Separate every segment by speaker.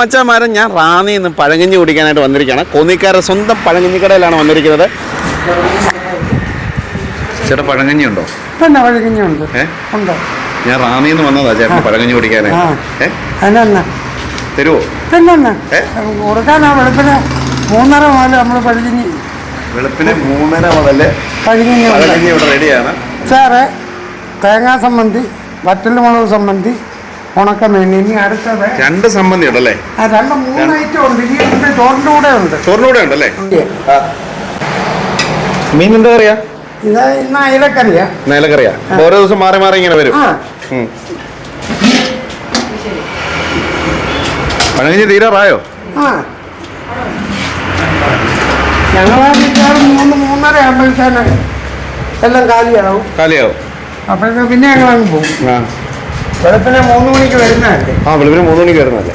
Speaker 1: മച്ചാമാരെ ഞാൻ റാന്നിയിൽ നിന്ന് പഴങ്കഞ്ഞി കുടിക്കാനായിട്ട് വന്നിരിക്കുകയാണ്. കോന്നിക്കാരുടെ സ്വന്തം പഴങ്കഞ്ഞി കടയിലാണ് വന്നിരിക്കുന്നത്. ചേട്ടാ പഴങ്കഞ്ഞി ഉണ്ടോ?
Speaker 2: ഉണ്ട്
Speaker 1: ഞാൻ റാന്നിയിൽ നിന്ന് വന്നതാ ചേട്ടൻ പഴങ്കഞ്ഞി കുടിക്കാനായിട്ട്. തരുമോ?
Speaker 2: കൊടുക്കാനാ വെളുപ്പിന് മൂന്നര മുതൽ നമ്മൾ പഴുകിഞ്ഞി
Speaker 1: വെളുപ്പിന് മൂന്നര മുതൽ
Speaker 2: പഴുകിഞ്ഞി
Speaker 1: പഴങ്കഞ്ഞി ഇവിടെ റെഡിയാണ്
Speaker 2: സാറ് തേങ്ങാ സംബന്ധി വറ്റൽ മുളക് സംബന്ധി ഉണക്കമീൻ ഇനി അടുത്തത്
Speaker 1: രണ്ട് സംബന്ധി ഉണ്ടല്ലേ
Speaker 2: ആ രണ്ട് മൂന്ന് ഐറ്റം ഉണ്ട്. ഇനി ഉണ്ട് ചോറിന്റെ കൂടെ ഉണ്ട്.
Speaker 1: ചോറിന് കൂടെ ഉണ്ടല്ലേ മീൻ എന്താ കറിയാ?
Speaker 2: ഇത് ഇന്ന് അയലക്കറിയാ.
Speaker 1: നിലക്കറിയാ ഓരോ ദിവസം മാറി മാറി ഇങ്ങനെ വരും.
Speaker 2: ആ.
Speaker 1: ഉം. പഴങ്കഞ്ഞി തീരാറായോ?
Speaker 2: ആ. മിക്കവാറും മൂന്ന് മൂന്നര ആകുമ്പോഴത്തേന് എല്ലാം കാലിയാവും.
Speaker 1: കാലിയാവും.
Speaker 2: അപ്പോഴത്തേക്ക് പിന്നെ ഞങ്ങൾ അങ്ങ് പോകും.
Speaker 1: ആ.
Speaker 2: വെളുപ്പിനെ മൂന്ന് മണിക്ക് വരുന്നതല്ലേ?
Speaker 1: ആ വെളുപ്പിന് മൂന്ന് മണിക്ക്
Speaker 2: വരുന്നതല്ലേ.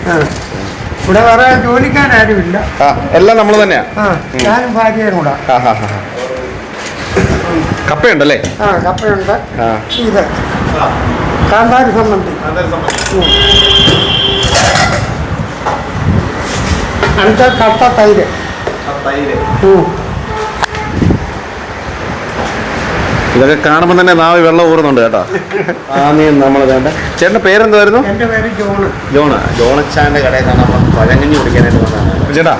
Speaker 2: ഇവിടെ വേറെ ജോലിക്കാരും
Speaker 1: ആ എല്ലാം നമ്മൾ തന്നെയാ.
Speaker 2: ആ ഞാനും ഭാര്യയും കൂടെ.
Speaker 1: ആ ഹാ ഹാ കപ്പയുണ്ടല്ലേ?
Speaker 2: ആ കപ്പയുണ്ട്. ഇത് കാന്താരി സംബന്ധി. അടുത്ത കട്ട തൈര്. ഉം.
Speaker 1: ഇതൊക്കെ കാണുമ്പോൾ തന്നെ നാവ് വെള്ളം ഊറുന്നുണ്ട് കേട്ടോ. നമ്മൾ വേണ്ട ചേട്ടന്റെ പേരെന്തായിരുന്നു?
Speaker 2: എന്റെ പേര് ജോണ്.
Speaker 1: ജോണ്. ജോണച്ചാന്റെ കടയിൽ നിന്നാണ് നമ്മൾ കുടിക്കാനായിട്ട് വന്നതാണ് ചേട്ടാ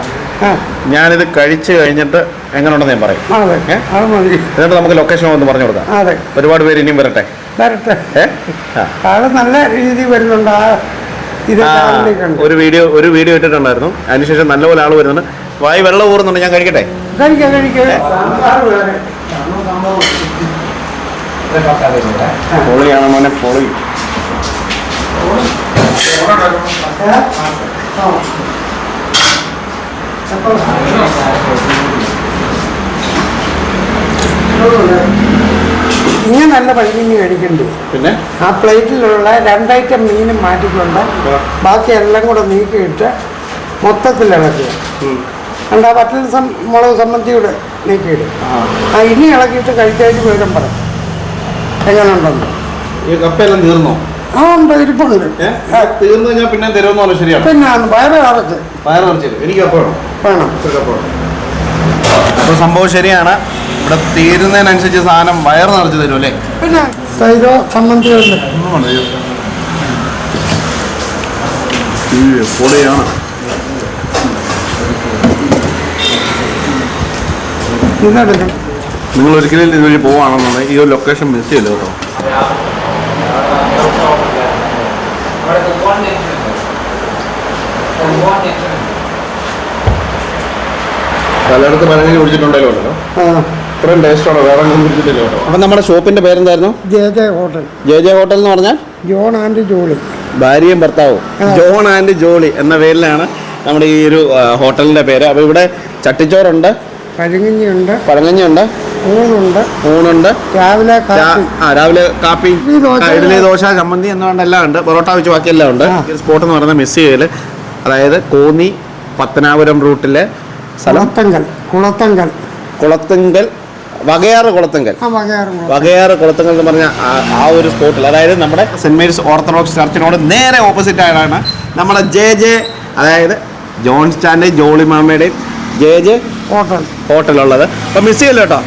Speaker 1: ഞാനിത് കഴിച്ച് കഴിഞ്ഞിട്ട് എങ്ങനെ ഉണ്ടെന്ന് ഞാൻ പറയും. എന്നിട്ട് നമുക്ക് ലൊക്കേഷൻ ഒന്ന് പറഞ്ഞു കൊടുക്കാം.
Speaker 2: അതെ.
Speaker 1: ഒരുപാട് പേര് ഇനിയും വരട്ടെ?
Speaker 2: വരട്ടെ. നല്ല രീതിയിൽ വരുന്നുണ്ട്.
Speaker 1: ഒരു വീഡിയോ ഒരു വീഡിയോ ഇട്ടിട്ടുണ്ടായിരുന്നു. അതിനുശേഷം നല്ലപോലെ ആൾ വരുന്നുണ്ട്. വായി വെള്ളം ഊറുന്നുണ്ട്. ഞാൻ കഴിക്കട്ടെ?
Speaker 2: കഴിക്കാം കഴിക്കാം.
Speaker 1: പൊളിയാണ് മോനെ പൊളി?
Speaker 2: ആ. ഇങ്ങനെ നല്ല പഴുകിഞ്ഞ് കഴിക്കുന്നുണ്ട്
Speaker 1: പിന്നെ?
Speaker 2: ആ പ്ലേറ്റിലുള്ള രണ്ടൈറ്റം മീനും മാറ്റിക്കൊണ്ട് ബാക്കി എല്ലാം കൂടെ നീക്കിയിട്ട് മൊത്തത്തിൽ ഇളക്കുക കണ്ട വറ്റൽ സം മുളക് സംബന്ധിയുടെ നീക്കിയിടും. ആ. ഇനി ഇളക്കിയിട്ട് കഴിച്ചായിട്ട് വിവരം പറ എങ്ങനെ ഉണ്ടെന്ന്
Speaker 1: ഈ കപ്പയെല്ലാം തീർന്നോ?
Speaker 2: ആ ഉണ്ട് ഇരിപ്പുണ്ട്
Speaker 1: തീർന്നു കഴിഞ്ഞാൽ പിന്നെ തരുമെന്ന് പറഞ്ഞു ശരിയാണ്.
Speaker 2: പിന്നെ വയറ്
Speaker 1: നിറച്ചില്ല എനിക്ക് കപ്പ വേണം.
Speaker 2: വേണം.
Speaker 1: അപ്പോൾ സംഭവം ശരിയാണ്. ഇവിടെ തീരുന്നതിനനുസരിച്ച് സാധനം വയറ് നിറച്ച് തരും അല്ലേ?
Speaker 2: പിന്നെ തൈരോ സംബന്ധിയുണ്ട്
Speaker 1: പൊളിയാണ് നിങ്ങൾ ഒരിക്കലും ഇതുവഴി പോവുകയാണെന്നുണ്ടെങ്കിൽ ഈ ഒരു ലൊക്കേഷൻ മിസ് ചെയ്യില്ല കേട്ടോ? പലയിടത്ത് പഴങ്ങനെ കുടിച്ചിട്ടുണ്ടല്ലോ
Speaker 2: ആ.
Speaker 1: ഇത്രയും ടേസ്റ്റാണോ വേറെ ഒന്നും കുടിച്ചിട്ടില്ല കേട്ടോ. അപ്പം നമ്മുടെ ഷോപ്പിന്റെ പേരെന്തായിരുന്നു?
Speaker 2: J J hotel.
Speaker 1: J J hotel എന്ന് പറഞ്ഞാൽ?
Speaker 2: John and Jolly.
Speaker 1: ഭാര്യയും ഭർത്താവും. ജോൺ ആൻഡ് ജോളി എന്ന പേരിലാണ് നമ്മുടെ ഈ ഒരു ഹോട്ടലിന്റെ പേര്. അപ്പോൾ ഇവിടെ ചട്ടിച്ചോറുണ്ട്
Speaker 2: പഴുങ്ങിഞ്ഞുണ്ട്
Speaker 1: പഴങ്ങഞ്ഞുണ്ട്
Speaker 2: ഊണുണ്ട്.
Speaker 1: ഊണുണ്ട്.
Speaker 2: രാവിലെ
Speaker 1: ആ രാവിലെ കാപ്പി
Speaker 2: ഇഡ്ഡലി, ദോശ.
Speaker 1: ചമ്മന്തി എന്ന് പറഞ്ഞ എല്ലാം ഉണ്ട്. പൊറോട്ട വെച്ച് ബാക്കി എല്ലാം ഉണ്ട് സ്പോട്ട് എന്ന് പറയുന്നത് മിസ് ചെയ്യൽ അതായത് കോന്നി പത്തനാപുരം റൂട്ടിലെ സ്ഥലം.
Speaker 2: കുളത്തങ്കൽ കുളത്തങ്കൽ.
Speaker 1: വകയാറ് കുളത്തങ്കൽ.
Speaker 2: വകയാറും
Speaker 1: കുളത്തങ്കൽ. എന്ന് പറഞ്ഞ ആ- ഒരു സ്പോട്ടിൽ അതായത് നമ്മുടെ സെന്റ് മേരീസ് ഓർത്തഡോക്സ് ചർച്ചിനോട് നേരെ ഓപ്പോസിറ്റ് ആയതാണ് നമ്മുടെ ജെ ജെ അതായത് ജോൺ സ്റ്റാൻഡ് ജോളി മാമയുടെയും ജെ ജെ
Speaker 2: ഹോട്ടൽ.
Speaker 1: ഹോട്ടലുള്ളത് അപ്പം മിസ് ചെയ്യല്ലോ കേട്ടോ